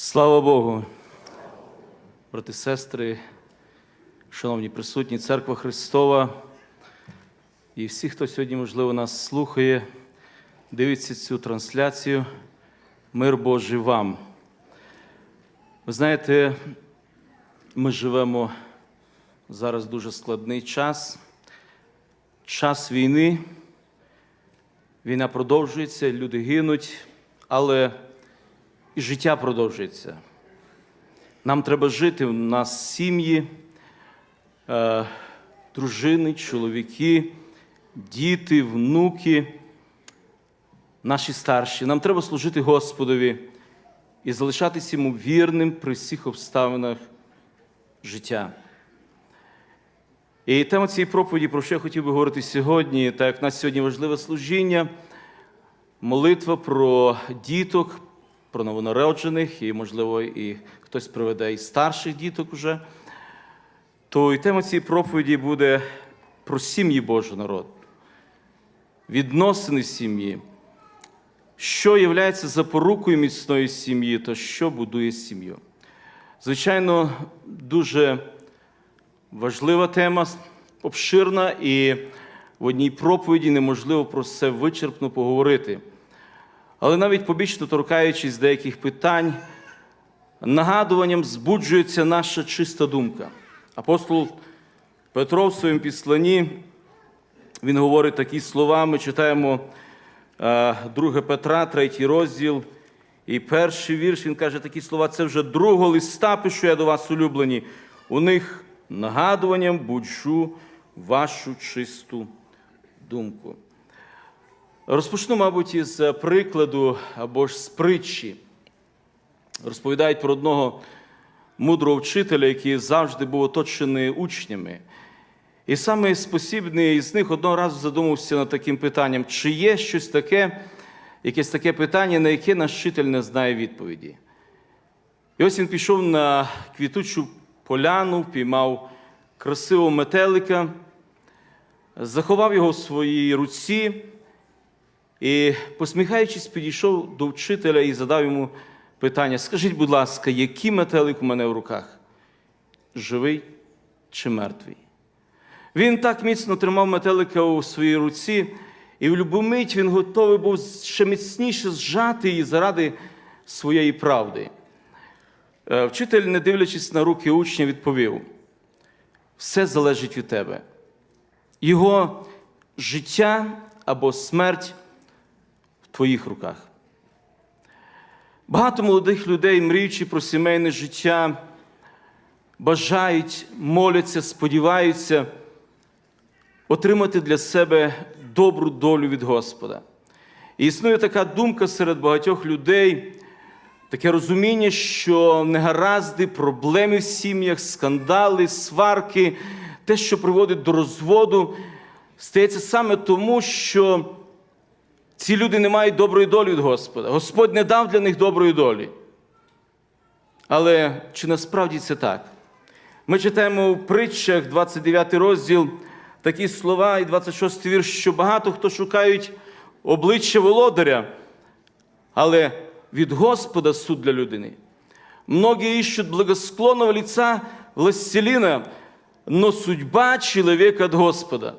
Слава Богу, брати, сестри, шановні присутні, Церква Христова і всі, хто сьогодні, можливо, нас слухає, дивиться цю трансляцію. Мир Божий вам. Ви знаєте, ми живемо зараз дуже складний час, час війни. Війна продовжується, люди гинуть, але і життя продовжується. Нам треба жити, у нас сім'ї, е, дружини, чоловіки, діти, внуки, наші старші. Нам треба служити Господові і залишатися йому вірним при всіх обставинах життя. І тема цієї проповіді, про що я хотів би говорити сьогодні, так як в нас сьогодні важливе служіння, молитва про діток, про новонароджених, і, можливо, і хтось приведе і старших діток уже, то і тема цієї проповіді буде про сім'ї Божий народ, відносини сім'ї, що є запорукою міцної сім'ї, та що будує сім'ю. Звичайно, дуже важлива тема, обширна, і в одній проповіді неможливо про це вичерпно поговорити. Але навіть побічно торкаючись деяких питань, нагадуванням збуджується наша чиста думка. Апостол Петро в своєму післанні він говорить такі слова. Ми читаємо 2 Петра, 3 розділ. І перший вірш він каже такі слова: це вже другого листа пишу я до вас, улюблені. У них нагадуванням буджу вашу чисту думку. Розпочну, мабуть, із прикладу або ж з притчі. Розповідають про одного мудрого вчителя, який завжди був оточений учнями. І саме спосібний із них одного разу задумався над таким питанням, чи є щось таке, якесь таке питання, на яке наш вчитель не знає відповіді. І ось він пішов на квітучу поляну, впіймав красивого метелика, заховав його в своїй руці і, посміхаючись, підійшов до вчителя і задав йому питання: Скажіть, будь ласка, який метелик у мене в руках? Живий чи мертвий? Він так міцно тримав метелика у своїй руці, і в любу мить він готовий був ще міцніше зжати її заради своєї правди. Е, Вчитель, не дивлячись на руки учня, відповів: все залежить від тебе. Його життя або смерть твоїх руках. Багато молодих людей, мріючи про сімейне життя, бажають, моляться, сподіваються отримати для себе добру долю від Господа. І існує така думка серед багатьох людей, таке розуміння, що негаразди, проблеми в сім'ях, скандали, сварки, те, що приводить до розводу, стається саме тому, що ці люди не мають доброї долі від Господа. Господь не дав для них доброї долі. Але чи насправді це так? Ми читаємо у притчах 29 розділ такі слова і 26 вірш, що багато хто шукають обличчя володаря, але від Господа суд для людини. Многие ищут благосклонного лица властелина, но судьба чоловіка від Господа.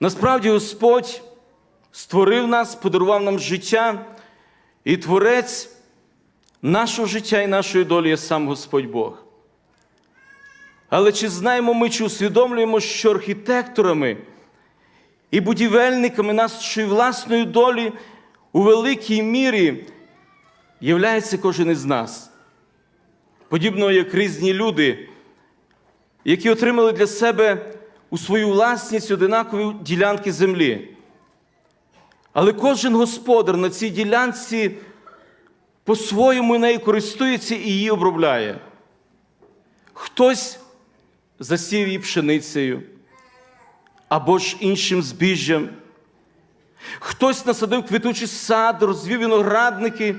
Насправді Господь створив нас, подарував нам життя, і Творець нашого життя і нашої долі є сам Господь Бог. Але чи знаємо ми, чи усвідомлюємо, що архітекторами і будівельниками нашої власної долі у великій мірі являється кожен із нас? Подібно як різні люди, які отримали для себе у свою власність одинакові ділянки землі. Але кожен господар на цій ділянці по-своєму нею користується і її обробляє. Хтось засів її пшеницею або ж іншим збіжжям. Хтось насадив квітучий сад, розвів виноградники,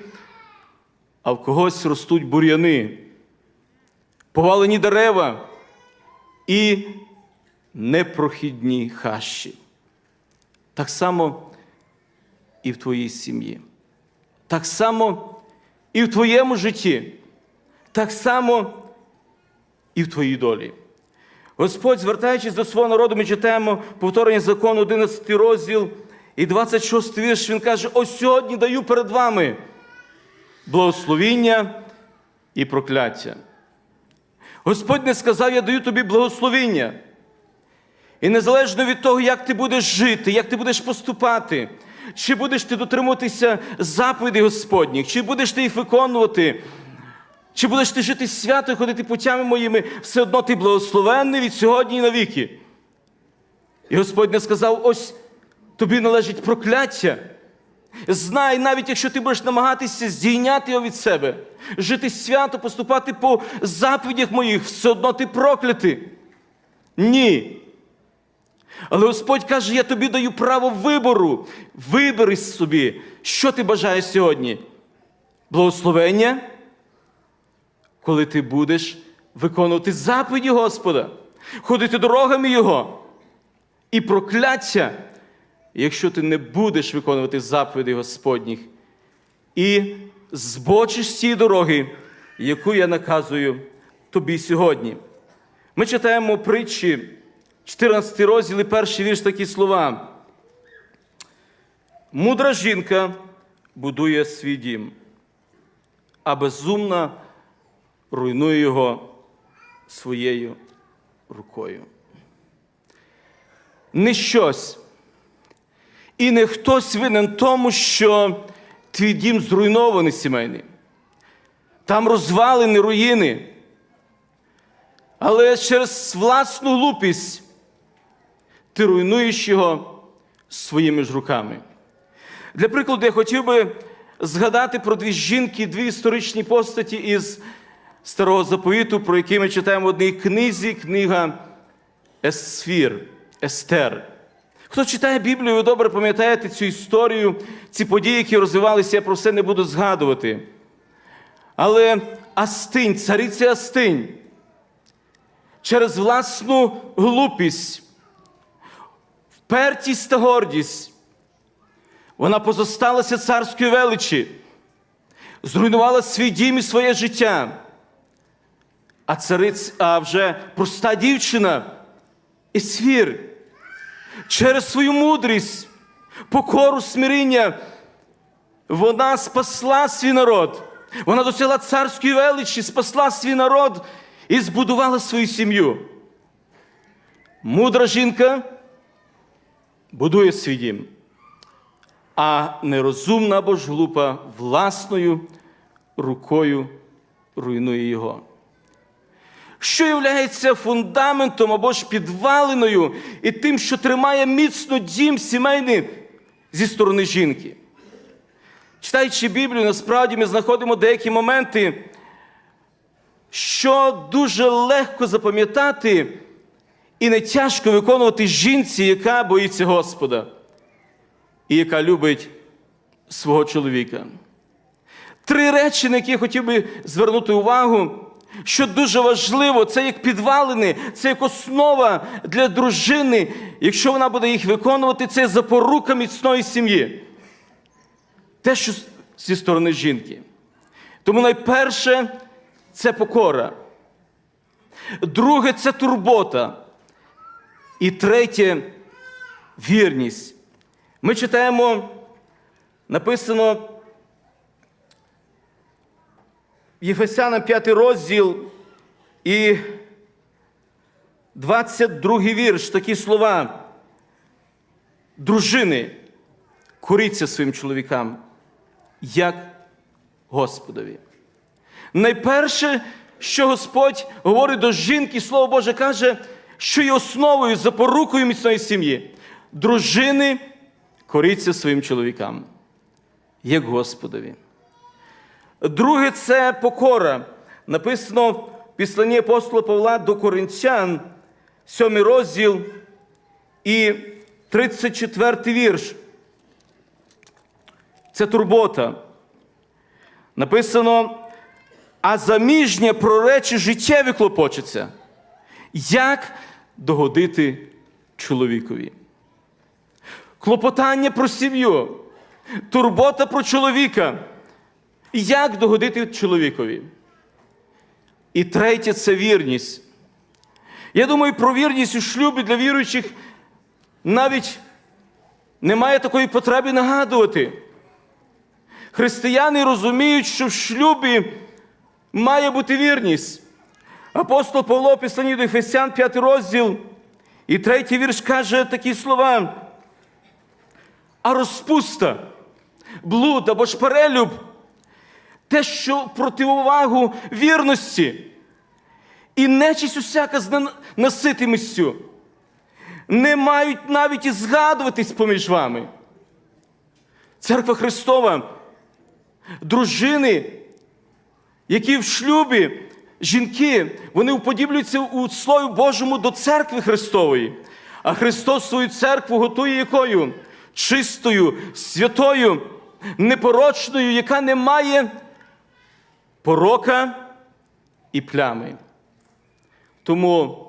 а в когось ростуть бур'яни, повалені дерева і непрохідні хащі. Так само і в твоїй сім'ї. Так само і в твоєму житті, так само і в твоїй долі. Господь, звертаючись до свого народу, ми читаємо повторення закону, 11 розділ і 26 вірш, він каже: ось сьогодні даю перед вами благословіння і прокляття. Господь не сказав, я даю тобі благословіння. І незалежно від того, як ти будеш жити, як ти будеш поступати, чи будеш ти дотримуватися заповідей Господніх, чи будеш ти їх виконувати, чи будеш ти жити свято і ходити путями моїми, все одно ти благословенний від сьогодні і навіки. І Господь не сказав: ось тобі належить прокляття. Знай, навіть якщо ти будеш намагатися здійняти його від себе, жити свято, поступати по заповідях моїх, все одно ти проклятий. Ні. Але Господь каже, я тобі даю право вибору. Вибери собі, що ти бажаєш сьогодні. Благословення, коли ти будеш виконувати заповіді Господа, ходити дорогами Його. І прокляття, якщо ти не будеш виконувати заповіді Господніх і збочиш з цієї дороги, яку я наказую тобі сьогодні. Ми читаємо притчі, 14 розділ і перший вірш такі слова. Мудра жінка будує свій дім, а безумна руйнує його своєю рукою. Не щось і не хтось винен тому, що твій дім зруйнований сімейний. Там розвалені руїни. Але через власну глупість ти руйнуєш його своїми ж руками. Для прикладу, я хотів би згадати про дві жінки, дві історичні постаті із Старого Заповіту, про які ми читаємо в одній книзі, книга Есфір, Естер. Хто читає Біблію, ви добре пам'ятаєте цю історію, ці події, які розвивалися, я про все не буду згадувати. Але Астинь, цариця Астинь, через власну глупість, впертість та гордість, вона позосталася царської величі, зруйнувала свій дім і своє життя. А цариць, а вже проста дівчина, Ісфір, через свою мудрість, покору смиріння, вона спасла свій народ. Вона досягла царської величі, спасла свій народ і збудувала свою сім'ю. Мудра жінка будує свій дім, а нерозумна або ж глупа власною рукою руйнує його. Що являється фундаментом або ж підвалиною і тим, що тримає міцно дім сімейний зі сторони жінки. Читаючи Біблію, насправді ми знаходимо деякі моменти, що дуже легко запам'ятати і не тяжко виконувати жінці, яка боїться Господа і яка любить свого чоловіка. Три речі, на які я хотів би звернути увагу, що дуже важливо, це як підвалини, це як основа для дружини. Якщо вона буде їх виконувати, це запорука міцної сім'ї. Те, що зі сторони жінки. Тому найперше це покора. Друге це турбота. І третє вірність. Ми читаємо, написано Єфесянам 5 розділ і 22 вірш, такі слова. Дружини, коріться своїм чоловікам, як Господові. Найперше, що Господь говорить до жінки, Слово Боже каже, що є основою, запорукою міцної сім'ї. Дружини коріться своїм чоловікам, як Господові. Друге це покора. Написано в післанні апостола Павла до Коринтян, 7 розділ і 34 вірш. Це турбота. Написано, а заміжнє про речі життєві клопочеться. Як догодити чоловікові? Клопотання про сім'ю, турбота про чоловіка. Як догодити чоловікові? І третє це вірність. Я думаю, про вірність у шлюбі для віруючих навіть немає такої потреби нагадувати. Християни розуміють, що в шлюбі має бути вірність. Апостол Павло, писані до Ефесян, 5 розділ, і третій вірш каже такі слова. А розпуста, блуд або ж перелюб, те, що противовагу вірності, і нечість усяка з наситимістю, не мають навіть і згадуватись поміж вами. Церква Христова, дружини, які в шлюбі, жінки, вони уподіблюються у Слові Божому до церкви Христової. А Христос свою церкву готує якою? Чистою, святою, непорочною, яка не має порока і плями. Тому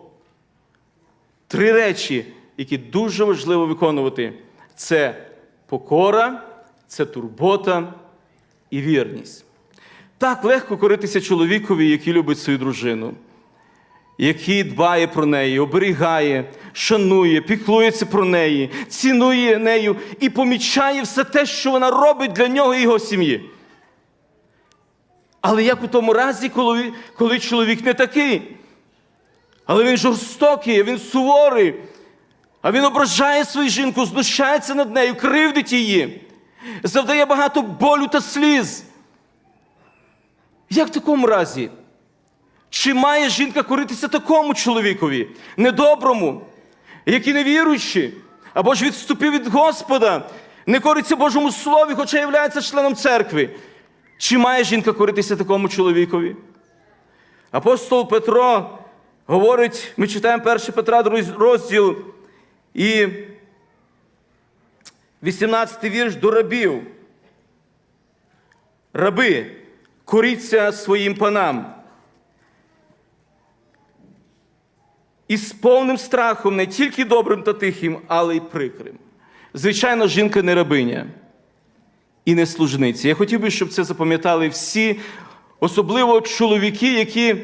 три речі, які дуже важливо виконувати, це покора, це турбота і вірність. Так легко коритися чоловікові, який любить свою дружину, який дбає про неї, оберігає, шанує, піклується про неї, цінує нею і помічає все те, що вона робить для нього і його сім'ї. Але як у тому разі, коли, коли чоловік не такий, але він жорстокий, він суворий, а він ображає свою жінку, знущається над нею, кривдить її, завдає багато болю та сліз. Як в такому разі? Чи має жінка коритися такому чоловікові, недоброму, який не віруючий, або ж відступив від Господа, не кориться Божому Слові, хоча є членом церкви? Чи має жінка коритися такому чоловікові? Апостол Петро говорить, ми читаємо 1 Петра, розділ і 18 вірш до рабів. Раби, коріться своїм панам. І з повним страхом, не тільки добрим та тихим, але й прикрим. Звичайно, жінка не рабиня і не служниця. Я хотів би, щоб це запам'ятали всі, особливо чоловіки, які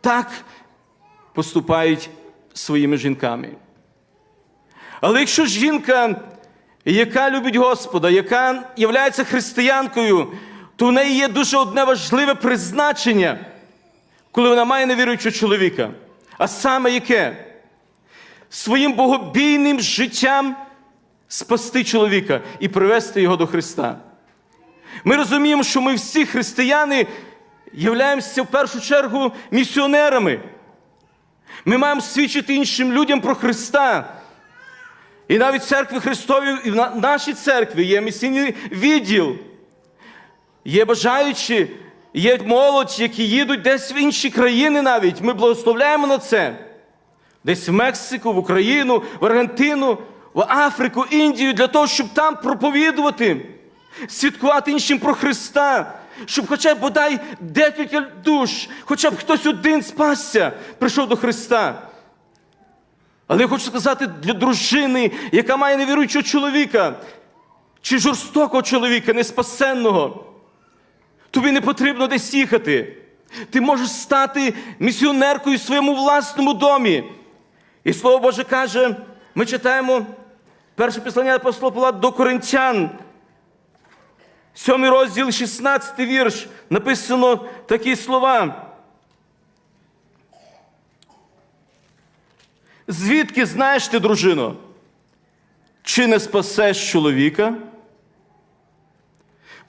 так поступають своїми жінками. Але якщо жінка, яка любить Господа, яка є християнкою, то в неї є дуже одне важливе призначення, коли вона має невіруючого чоловіка. А саме яке? Своїм богобійним життям спасти чоловіка і привести його до Христа. Ми розуміємо, що ми всі християни являємося в першу чергу місіонерами. Ми маємо свідчити іншим людям про Христа. І навіть в церкві Христові, і в нашій церкві є місійний відділ. Є бажаючі, є молодь, які їдуть десь в інші країни навіть. Ми благословляємо на це. Десь в Мексику, в Україну, в Аргентину, в Африку, Індію, для того, щоб там проповідувати, свідкувати іншим про Христа, щоб хоча б бодай декілька душ, хоча б хтось один спасся, прийшов до Христа. Але я хочу сказати для дружини, яка має невіруючого чоловіка, чи жорстокого чоловіка, неспасенного. Тобі не потрібно десь їхати. Ти можеш стати місіонеркою в своєму власному домі. І Слово Боже каже, ми читаємо перше післання апостола Павла до Коринтян, Сьомий розділ, 16 вірш, написано такі слова. Звідки знаєш ти, дружино, чи не спасеш чоловіка?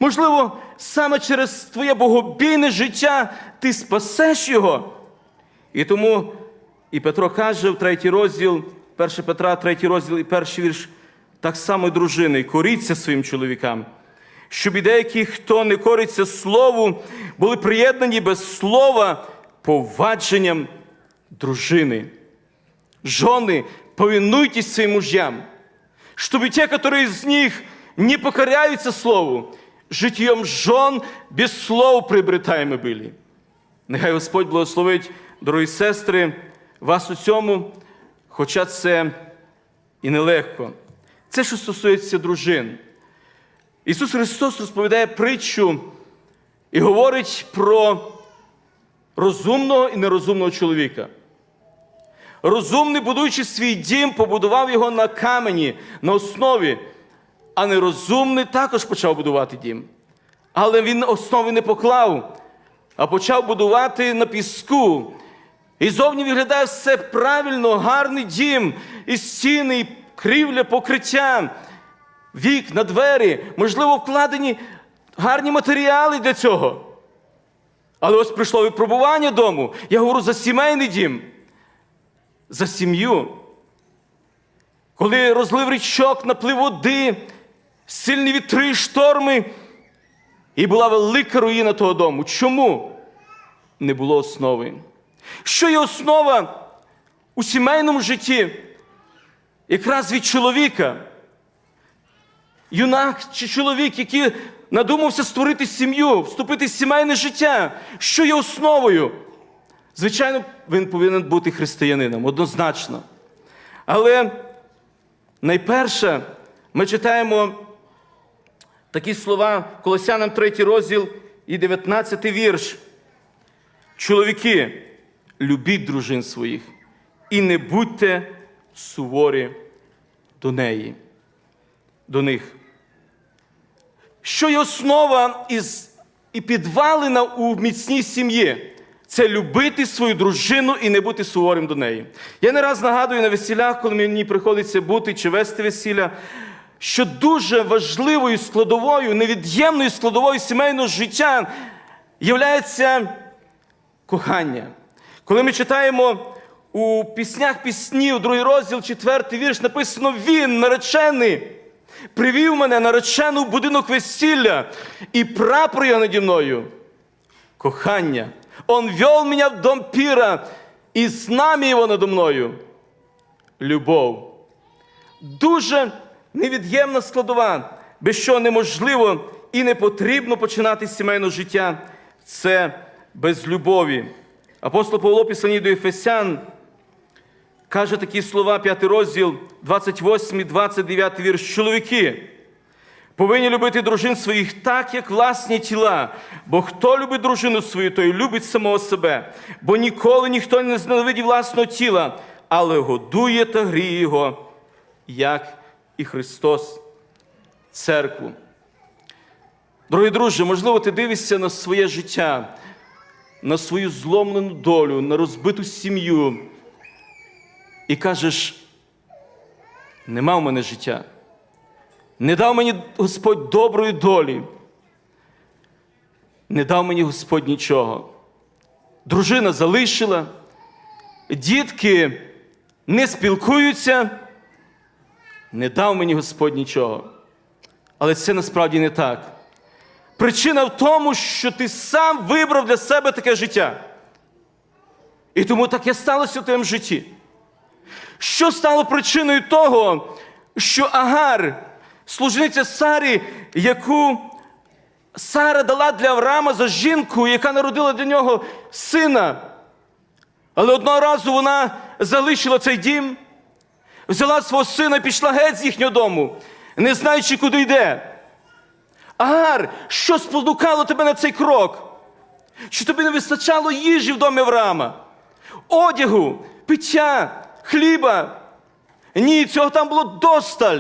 Можливо, саме через твоє богобійне життя ти спасеш його. І тому і Петро каже в третій розділ, 1 Петра, третій розділ і перший вірш, так само й дружини, коріться своїм чоловікам, щоб і деякі, хто не кориться слову, були приєднані без слова повадженням дружини. Жены, повинуйтесь своим мужьям, чтобы те, которые из них не покоряются Слову, житьем жен без слов приобретаємо были. Нехай Господь благословить, дорогі сестри, вас у цьому, хоча це і нелегко. Це, що стосується дружин. Ісус Христос розповідає притчу, і говорить про розумного і нерозумного чоловіка. Розумний, будуючи свій дім, побудував його на камені, на основі, а нерозумний також почав будувати дім. Але він основи не поклав, а почав будувати на піску. І зовні виглядає все правильно, гарний дім, і стіни, і крівля, покриття, вікна, двері, можливо, вкладені гарні матеріали для цього. Але ось прийшло випробування дому. Я говорю за сімейний дім, за сім'ю. Коли розлив річок, наплив води, сильні вітри, і шторми, і була велика руїна того дому. Чому? Не було основи. Що є основа у сімейному житті? Якраз від чоловіка. Юнак чи чоловік, який надумався створити сім'ю, вступити в сімейне життя. Що є основою? Звичайно, він повинен бути християнином, однозначно. Але найперше ми читаємо такі слова Колосянам 3 розділ і 19 вірш. Чоловіки, любіть дружин своїх і не будьте суворі до неї, до них. Що є основа із, і підвалина у міцній сім'ї? Це любити свою дружину і не бути суворим до неї. Я не раз нагадую на весілях, коли мені приходиться бути чи вести весілля, що дуже важливою складовою, невід'ємною складовою сімейного життя являється кохання. Коли ми читаємо у піснях піснів, другий розділ, четвертий вірш, написано Він, наречений, привів мене наречену в будинок весілля, і прапор його наді мною. Кохання. Он вел меня в дом пира, і знамя його надо мною. Любов. Дуже невід'ємна складова, без чого неможливо і не потрібно починати сімейне життя. Це без любові. Апостол Павло, писані до Ефесян, каже такі слова, 5 розділ, 28, 29 вірш. Чоловіки, повинні любити дружин своїх так, як власні тіла. Бо хто любить дружину свою, той любить самого себе. Бо ніколи ніхто не зненавидів власного тіла, але годує та гріє його, як і Христос, церкву. Дорогі друзі, можливо, ти дивишся на своє життя, на свою зломлену долю, на розбиту сім'ю і кажеш, нема в мене життя. Не дав мені Господь доброї долі. Не дав мені Господь нічого. Дружина залишила, дітки не спілкуються, не дав мені Господь нічого. Але це насправді не так. Причина в тому, що ти сам вибрав для себе таке життя. І тому таке сталося в твоєму житті. Що стало причиною того, що Агар, служниця Сарі, яку Сара дала для Авраама за жінку, яка народила для нього сина. Але одного разу вона залишила цей дім, взяла свого сина і пішла геть з їхнього дому, не знаючи, куди йде. Агар, що спонукало тебе на цей крок? Чи тобі не вистачало їжі в домі Авраама? Одягу, пиття, хліба? Ні, цього там було досталь.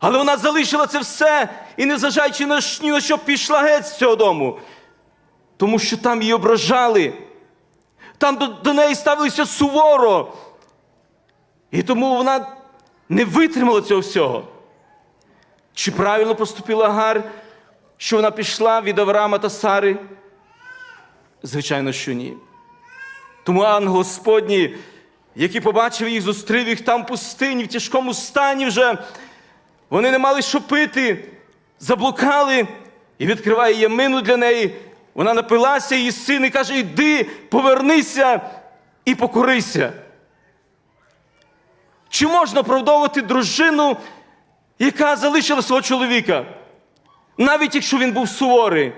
Але вона залишила це все і, незважаючи на що, пішла геть з цього дому. Тому що там її ображали, там до, до неї ставилися суворо. І тому вона не витримала цього всього. Чи правильно поступила Гар, що вона пішла від Авраама та Сари? Звичайно, що ні. Тому ангел Господній, який побачив їх, зустрів їх там в пустині, в тяжкому стані вже. Вони не мали що пити, заблукали і відкриває ямину для неї. Вона напилася, її син і каже: Йди, повернися і покорися. Чи можна оправдовувати дружину, яка залишила свого чоловіка, навіть якщо він був суворий,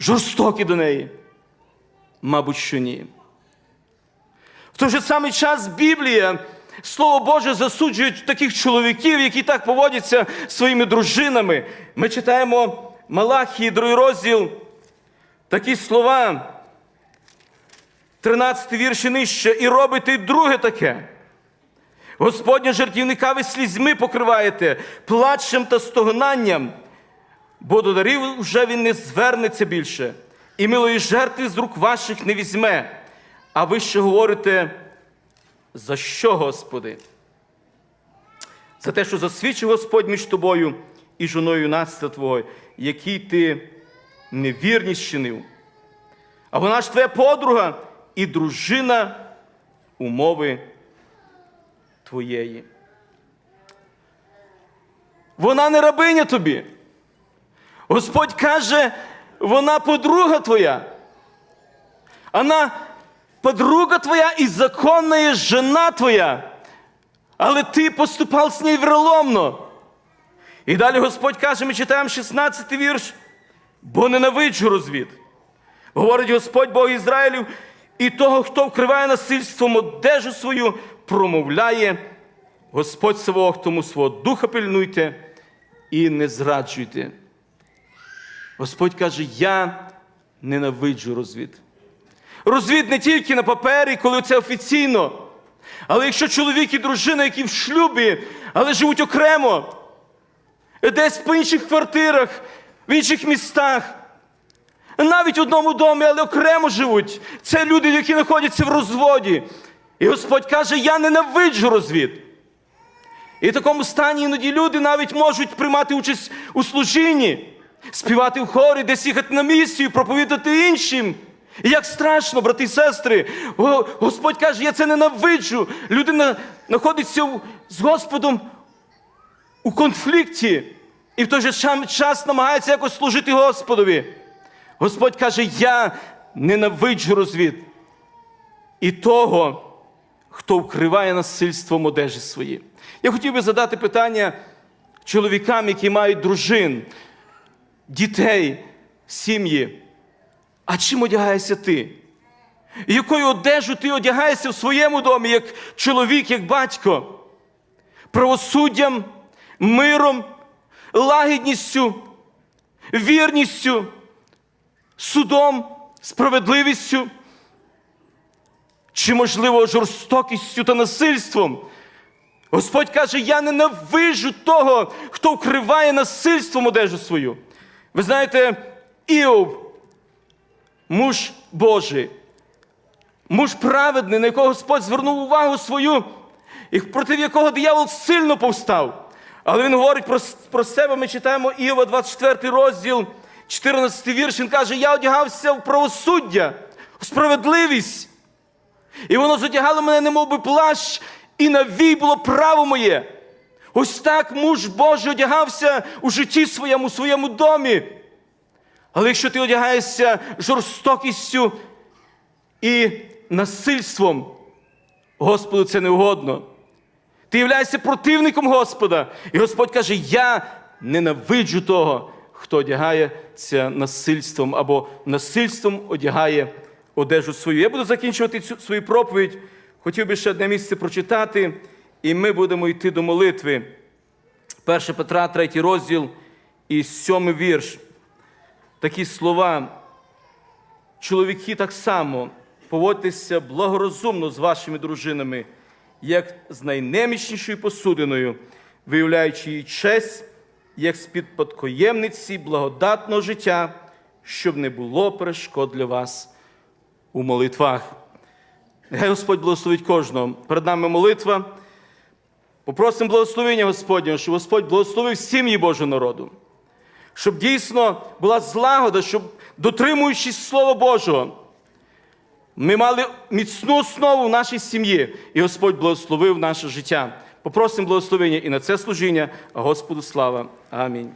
жорстокий до неї? Мабуть, що ні. В той же самий час Біблія, Слово Боже, засуджує таких чоловіків, які так поводяться своїми дружинами. Ми читаємо Малахії, другий розділ, такі слова, 13 вірші нижче, і робите друге таке. Господня жертівника ви слізьми покриваєте, плачем та стогнанням, бо до дарів вже він не звернеться більше, і милої жертви з рук ваших не візьме. А ви ще говорите, за що, Господи? За те, що засвідчив Господь між тобою і жоною юнацтва Твого, який ти невірність чинив. А вона ж твоя подруга і дружина умови твоєї. Вона не рабиня тобі. Господь каже, вона подруга твоя. Вона подруга твоя і законна жена твоя. Але ти поступав з нею вроломно. І далі Господь каже, ми читаємо 16 вірш, бо ненавиджу розвід. Говорить Господь Бог Ізраїлів, і того, хто вкриває насильством одежу свою, промовляє Господь Савох, тому свого духа пильнуйте і не зраджуйте. Господь каже, я ненавиджу розвід. Розвід не тільки на папері, коли це офіційно, але якщо чоловік і дружина, які в шлюбі, але живуть окремо, десь по інших квартирах, в інших містах, навіть в одному домі, але окремо живуть. Це люди, які знаходяться в розводі. І Господь каже, я ненавиджу розвід. І в такому стані іноді люди навіть можуть приймати участь у служінні, співати в хорі, десь їхати на місію, проповідати іншим. І як страшно, брати і сестри, Господь каже, я це ненавиджу. Людина знаходиться з Господом у конфлікті і в той же час намагається якось служити Господові. Господь каже, я ненавиджу розвід і того, хто вкриває насильством одежі свої. Я хотів би задати питання чоловікам, які мають дружин, дітей, сім'ї. А чим одягаєшся ти? Якою одежу ти одягаєшся в своєму домі, як чоловік, як батько? Правосуддям, миром, лагідністю, вірністю, судом, справедливістю? Чи, можливо, жорстокістю та насильством? Господь каже: я ненавижу того, хто вкриває насильством одежу свою. Ви знаєте, Іов, муж Божий, муж праведний, на якого Господь звернув увагу свою, і проти якого диявол сильно повстав. Але він говорить про, про себе, ми читаємо Іова, 24 розділ, 14 вірш. Він каже: Я одягався в правосуддя, в справедливість. І воно задягало мене, немов би плащ, і навій було право моє. Ось так муж Божий одягався у житті своєму, у своєму домі. Але якщо ти одягаєшся жорстокістю і насильством, Господу це не угодно. Ти являєшся противником Господа. І Господь каже: Я ненавиджу того, хто одягається насильством або насильством одягає одежу свою. Я буду закінчувати цю свою проповідь. Хотів би ще одне місце прочитати, і ми будемо йти до молитви. 1 Петра, 3 розділ і 7 вірш. Такі слова. Чоловіки так само поводьтеся благорозумно з вашими дружинами, як з найнемічнішою посудиною, виявляючи їй честь, як спідпадкоємниці благодатного життя, щоб не було перешкод для вас у молитвах. Нехай Господь благословить кожного. Перед нами молитва. Попросимо благословення Господнього, щоб Господь благословив сім'ї Божого народу. Щоб дійсно була злагода, щоб, дотримуючись Слова Божого, ми мали міцну основу в нашій сім'ї, і Господь благословив наше життя. Попросимо благословення і на це служіння, Господу слава. Амінь.